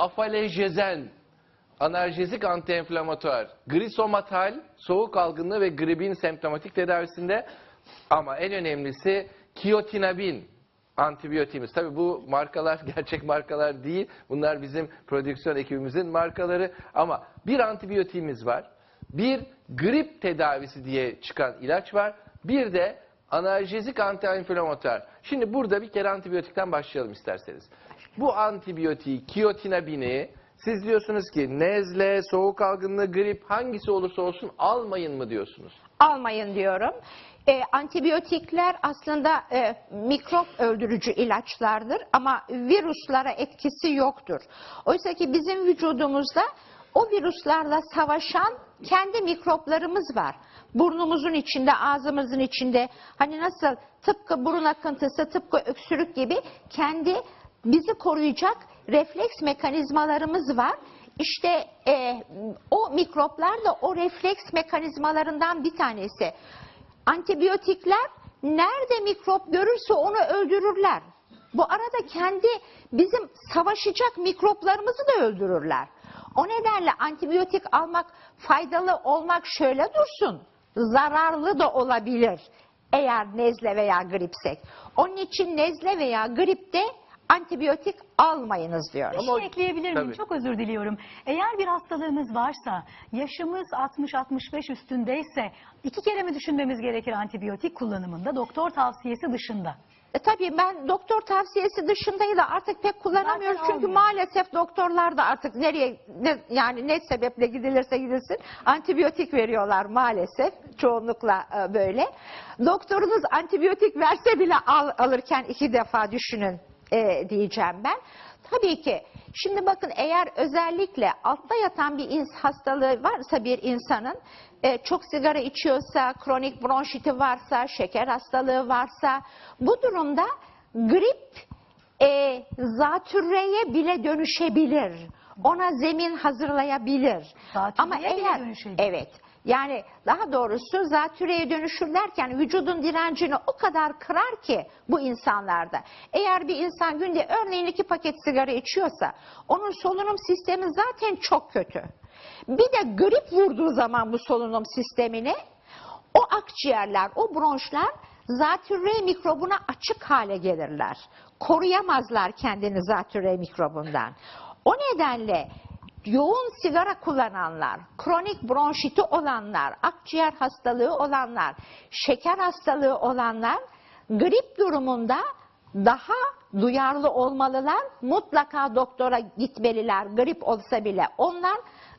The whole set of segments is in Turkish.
afalejezen, analjezik antienflamatuar, grisomatal, soğuk algınlığı ve gripin semptomatik tedavisinde ama en önemlisi kiyotinabin antibiyotimiz. Tabii bu markalar gerçek markalar değil. Bunlar bizim prodüksiyon ekibimizin markaları ama bir antibiyotiğimiz var. Bir grip tedavisi diye çıkan ilaç var. Bir de analjezik antiinflamatuar. Şimdi burada bir kere antibiyotikten başlayalım isterseniz. Bu antibiyotiği kiyotinabini siz diyorsunuz ki nezle, soğuk algınlığı, grip hangisi olursa olsun almayın mı diyorsunuz? almayın diyorum. E, antibiyotikler aslında e, mikrop öldürücü ilaçlardır ama virüslara etkisi yoktur. Oysa ki bizim vücudumuzda o virüslerle savaşan kendi mikroplarımız var. Burnumuzun içinde, ağzımızın içinde hani nasıl tıpkı burun akıntısı, tıpkı öksürük gibi kendi bizi koruyacak refleks mekanizmalarımız var. İşte e, o mikroplar da o refleks mekanizmalarından bir tanesi. Antibiyotikler nerede mikrop görürse onu öldürürler. Bu arada kendi bizim savaşacak mikroplarımızı da öldürürler. O nedenle antibiyotik almak faydalı olmak şöyle dursun. Zararlı da olabilir eğer nezle veya gripsek. Onun için nezle veya gripte antibiyotik almayınız diyoruz. Ama o- şey ekleyebilir miyim? Tabii. Çok özür diliyorum. Eğer bir hastalığımız varsa, yaşımız 60-65 üstündeyse iki kere mi düşünmemiz gerekir antibiyotik kullanımında doktor tavsiyesi dışında? E, tabii ben doktor tavsiyesi dışındayı da artık pek kullanamıyoruz. Zaten Çünkü almıyor. maalesef doktorlar da artık nereye ne, yani ne sebeple gidilirse gidilsin antibiyotik veriyorlar maalesef. Çoğunlukla e, böyle. Doktorunuz antibiyotik verse bile al, alırken iki defa düşünün e, diyeceğim ben. Tabii ki şimdi bakın eğer özellikle altta yatan bir ins hastalığı varsa bir insanın e, çok sigara içiyorsa, kronik bronşiti varsa, şeker hastalığı varsa bu durumda grip e, zatürreye bile dönüşebilir. Ona zemin hazırlayabilir. Zatürreye bile dönüşebilir. Evet. Yani daha doğrusu zatürreye dönüşür derken vücudun direncini o kadar kırar ki bu insanlarda. Eğer bir insan günde örneğin iki paket sigara içiyorsa onun solunum sistemi zaten çok kötü. Bir de grip vurduğu zaman bu solunum sistemine o akciğerler, o bronşlar zatürre mikrobuna açık hale gelirler. Koruyamazlar kendini zatürre mikrobundan. O nedenle yoğun sigara kullananlar, kronik bronşiti olanlar, akciğer hastalığı olanlar, şeker hastalığı olanlar grip durumunda daha duyarlı olmalılar. Mutlaka doktora gitmeliler grip olsa bile. Onlar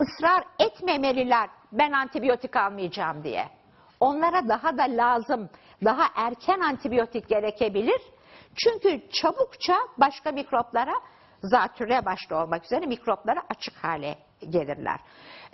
ısrar etmemeliler ben antibiyotik almayacağım diye. Onlara daha da lazım, daha erken antibiyotik gerekebilir. Çünkü çabukça başka mikroplara zatürre başta olmak üzere mikroplara açık hale gelirler.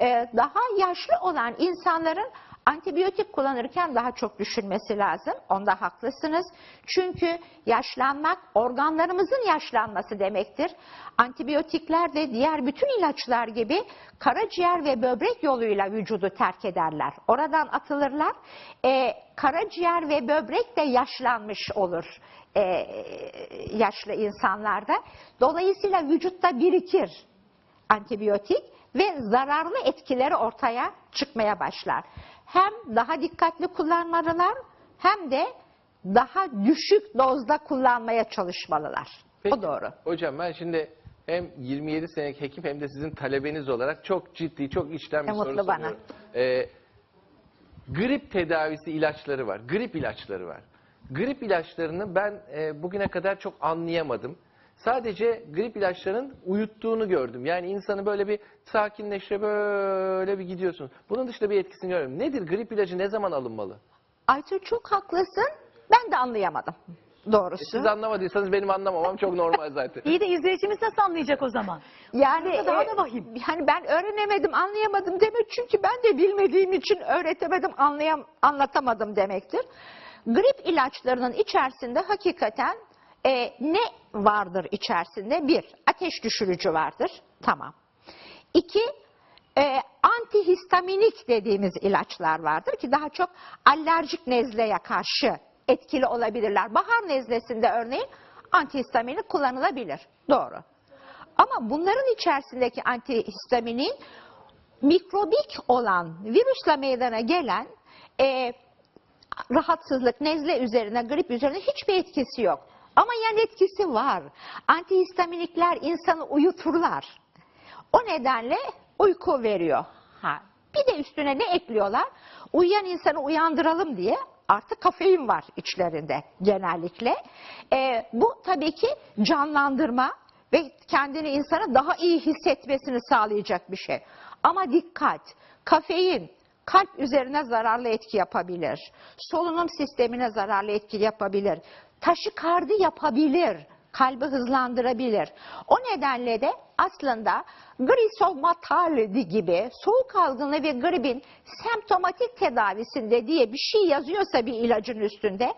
Ee, daha yaşlı olan insanların antibiyotik kullanırken daha çok düşünmesi lazım. Onda haklısınız. Çünkü yaşlanmak organlarımızın yaşlanması demektir. Antibiyotikler de diğer bütün ilaçlar gibi karaciğer ve böbrek yoluyla vücudu terk ederler. Oradan atılırlar. Ee, karaciğer ve böbrek de yaşlanmış olur e, yaşlı insanlarda. Dolayısıyla vücutta birikir antibiyotik ve zararlı etkileri ortaya çıkmaya başlar. Hem daha dikkatli kullanmalılar hem de daha düşük dozda kullanmaya çalışmalılar. Peki, O doğru. Hocam ben şimdi hem 27 senelik hekim hem de sizin talebeniz olarak çok ciddi, çok içten bir Ne soru bana. soruyorum. Ee, grip tedavisi ilaçları var. Grip ilaçları var. Grip ilaçlarını ben e, bugüne kadar çok anlayamadım. Sadece grip ilaçlarının uyuttuğunu gördüm. Yani insanı böyle bir sakinleştire böyle bir gidiyorsun. Bunun dışında bir etkisini görüyorum. Nedir grip ilacı ne zaman alınmalı? Aytül çok haklısın. Ben de anlayamadım doğrusu. Siz anlamadıysanız benim anlamamam çok normal zaten. İyi de izleyicimiz nasıl anlayacak o zaman? Yani Burada daha e, da vahim. Yani ben öğrenemedim, anlayamadım demek çünkü ben de bilmediğim için öğretemedim, anlayam anlatamadım demektir. Grip ilaçlarının içerisinde hakikaten e, ne vardır içerisinde? Bir, ateş düşürücü vardır. Tamam. İki, e, antihistaminik dediğimiz ilaçlar vardır ki daha çok alerjik nezleye karşı etkili olabilirler. Bahar nezlesinde örneğin antihistaminik kullanılabilir. Doğru. Ama bunların içerisindeki antihistaminin mikrobik olan virüsle meydana gelen e, rahatsızlık, nezle üzerine, grip üzerine hiçbir etkisi yok. Ama yan etkisi var. Antihistaminikler insanı uyuturlar. O nedenle uyku veriyor. Ha. Bir de üstüne ne ekliyorlar? Uyuyan insanı uyandıralım diye artık kafein var içlerinde genellikle. Ee, bu tabii ki canlandırma ve kendini insana daha iyi hissetmesini sağlayacak bir şey. Ama dikkat, kafein kalp üzerine zararlı etki yapabilir. Solunum sistemine zararlı etki yapabilir. Taşikardi yapabilir. Kalbi hızlandırabilir. O nedenle de aslında grisomatal gibi soğuk algını ve gripin semptomatik tedavisinde diye bir şey yazıyorsa bir ilacın üstünde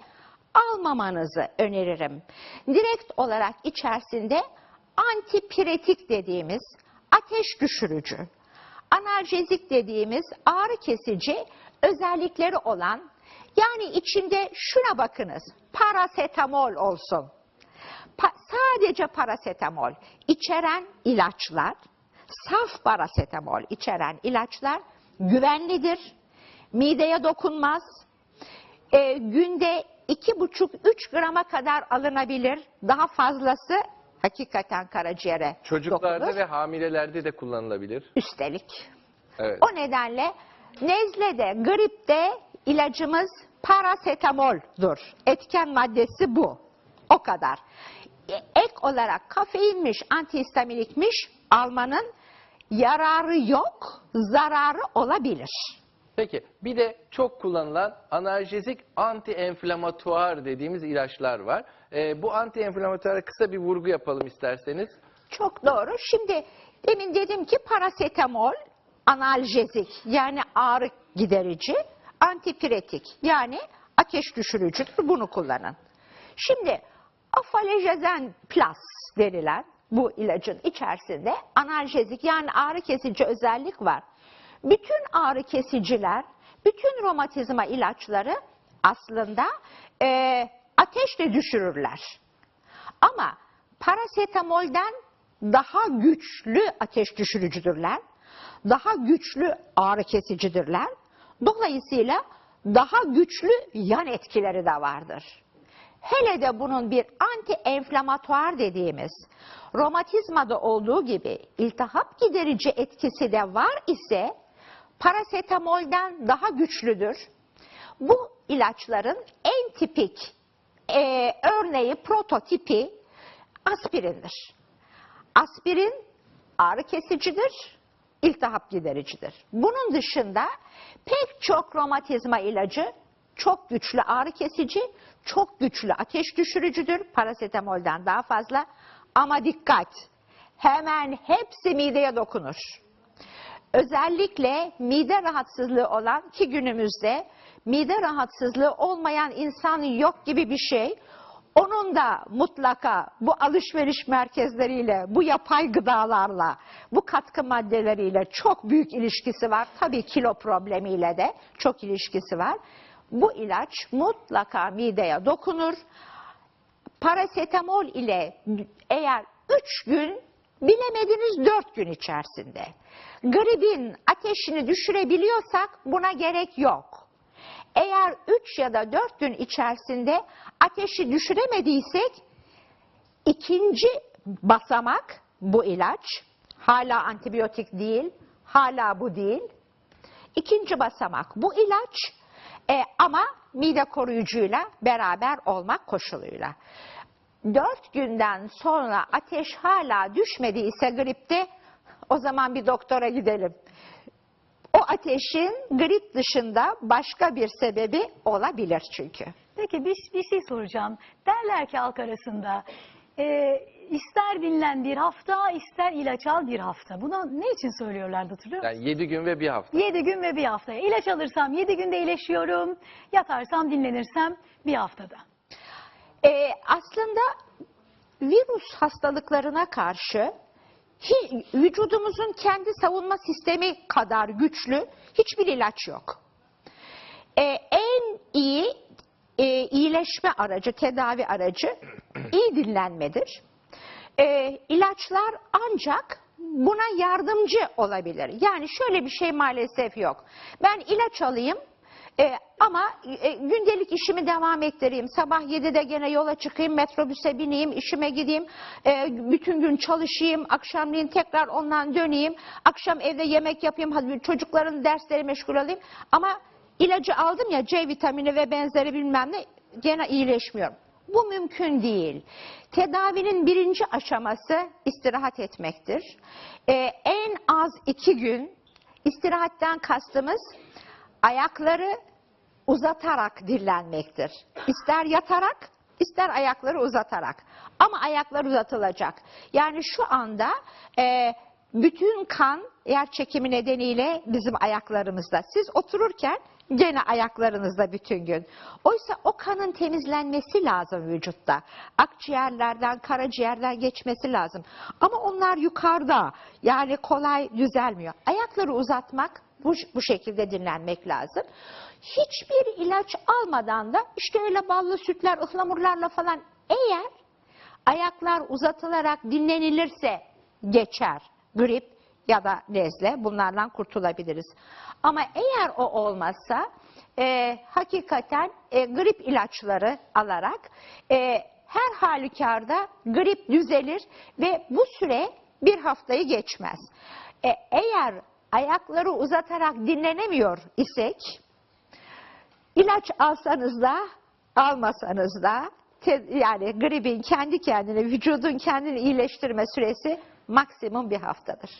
almamanızı öneririm. Direkt olarak içerisinde antipiretik dediğimiz ateş düşürücü, analjezik dediğimiz ağrı kesici özellikleri olan yani içinde şuna bakınız parasetamol olsun. Pa- sadece parasetamol içeren ilaçlar, saf parasetamol içeren ilaçlar güvenlidir. Mideye dokunmaz. E, günde iki buçuk üç grama kadar alınabilir. Daha fazlası hakikaten karaciğere Çocuklarda dokunur. ve hamilelerde de kullanılabilir. Üstelik. Evet. O nedenle nezlede, gripte ilacımız parasetamoldur. Etken maddesi bu. O kadar. E, Ek olarak kafeinmiş, antihistaminikmiş almanın yararı yok, zararı olabilir. Peki bir de çok kullanılan analjezik anti-enflamatuar dediğimiz ilaçlar var. Ee, bu anti-enflamatuara kısa bir vurgu yapalım isterseniz. Çok doğru. Şimdi demin dedim ki parasetamol analjezik yani ağrı giderici, antipiretik yani ateş düşürücüdür. Bunu kullanın. Şimdi afalejezen plus denilen bu ilacın içerisinde analjezik yani ağrı kesici özellik var. Bütün ağrı kesiciler, bütün romatizma ilaçları aslında eee ateşle düşürürler. Ama parasetamolden daha güçlü ateş düşürücüdürler. Daha güçlü ağrı kesicidirler. Dolayısıyla daha güçlü yan etkileri de vardır. Hele de bunun bir anti-enflamatuar dediğimiz romatizmada olduğu gibi iltihap giderici etkisi de var ise parasetamolden daha güçlüdür. Bu ilaçların en tipik e, örneği, prototipi aspirindir. Aspirin ağrı kesicidir, iltihap gidericidir. Bunun dışında pek çok romatizma ilacı çok güçlü ağrı kesici, çok güçlü ateş düşürücüdür. Parasetamolden daha fazla. Ama dikkat! Hemen hepsi mideye dokunur. Özellikle mide rahatsızlığı olan ki günümüzde mide rahatsızlığı olmayan insan yok gibi bir şey. Onun da mutlaka bu alışveriş merkezleriyle, bu yapay gıdalarla, bu katkı maddeleriyle çok büyük ilişkisi var. Tabii kilo problemiyle de çok ilişkisi var. Bu ilaç mutlaka mideye dokunur. Parasetamol ile eğer 3 gün bilemediniz 4 gün içerisinde gripin ateşini düşürebiliyorsak buna gerek yok. Eğer 3 ya da 4 gün içerisinde ateşi düşüremediysek ikinci basamak bu ilaç. Hala antibiyotik değil, hala bu değil. İkinci basamak bu ilaç e, ama mide koruyucuyla beraber olmak koşuluyla. 4 günden sonra ateş hala düşmediyse gripte o zaman bir doktora gidelim. O ateşin grip dışında başka bir sebebi olabilir çünkü. Peki bir, bir şey soracağım. Derler ki halk arasında e, ister dinlen bir hafta ister ilaç al bir hafta. Buna ne için söylüyorlardı hatırlıyor musun? Yani 7 gün ve bir hafta. 7 gün ve bir hafta. İlaç alırsam 7 günde iyileşiyorum. Yatarsam dinlenirsem bir haftada. Ee, aslında virüs hastalıklarına karşı vücudumuzun kendi savunma sistemi kadar güçlü hiçbir ilaç yok. Ee, en iyi e, iyileşme aracı, tedavi aracı iyi dinlenmedir. e, ilaçlar ancak buna yardımcı olabilir. Yani şöyle bir şey maalesef yok. Ben ilaç alayım e, ama e, gündelik işimi devam ettireyim. Sabah 7'de gene yola çıkayım, metrobüse bineyim, işime gideyim, e, bütün gün çalışayım, akşamleyin tekrar ondan döneyim, akşam evde yemek yapayım, çocukların dersleri meşgul olayım. Ama ilacı aldım ya C vitamini ve benzeri bilmem ne gene iyileşmiyorum. Bu mümkün değil. Tedavinin birinci aşaması istirahat etmektir. Ee, en az iki gün istirahatten kastımız ayakları uzatarak dinlenmektir. İster yatarak, ister ayakları uzatarak. Ama ayaklar uzatılacak. Yani şu anda e, bütün kan yer çekimi nedeniyle bizim ayaklarımızda. Siz otururken gene ayaklarınızda bütün gün. Oysa o kanın temizlenmesi lazım vücutta. Akciğerlerden, karaciğerden geçmesi lazım. Ama onlar yukarıda. Yani kolay düzelmiyor. Ayakları uzatmak bu, bu şekilde dinlenmek lazım. Hiçbir ilaç almadan da işte öyle ballı sütler, ıhlamurlarla falan eğer ayaklar uzatılarak dinlenilirse geçer. Grip ya da nezle bunlardan kurtulabiliriz. Ama eğer o olmazsa e, hakikaten e, grip ilaçları alarak e, her halükarda grip düzelir ve bu süre bir haftayı geçmez. E, eğer ayakları uzatarak dinlenemiyor isek İlaç alsanız da almasanız da yani gripin kendi kendine vücudun kendini iyileştirme süresi maksimum bir haftadır.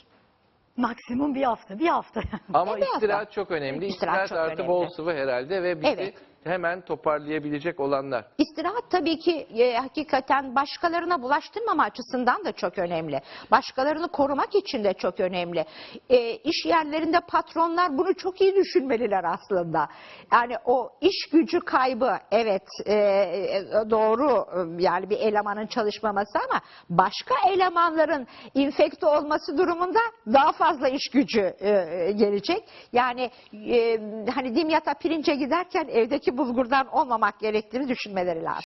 Maksimum bir hafta. Bir hafta. Ama Evet, istirahat hafta. çok önemli. İstirahat İstirahat, çok artı önemli. bol sıvı herhalde ve bizi Evet. Hemen toparlayabilecek olanlar. İstirahat tabii ki e, hakikaten başkalarına bulaştırmama açısından da çok önemli. Başkalarını korumak için de çok önemli. E, iş yerlerinde patronlar bunu çok iyi düşünmeliler aslında. Yani o iş gücü kaybı evet e, e, doğru e, yani bir elemanın çalışmaması ama başka elemanların infekte olması durumunda daha fazla iş gücü e, gelecek. Yani e, hani dimyata pirince giderken evdeki bulgurdan olmamak gerektiğini düşünmeleri lazım.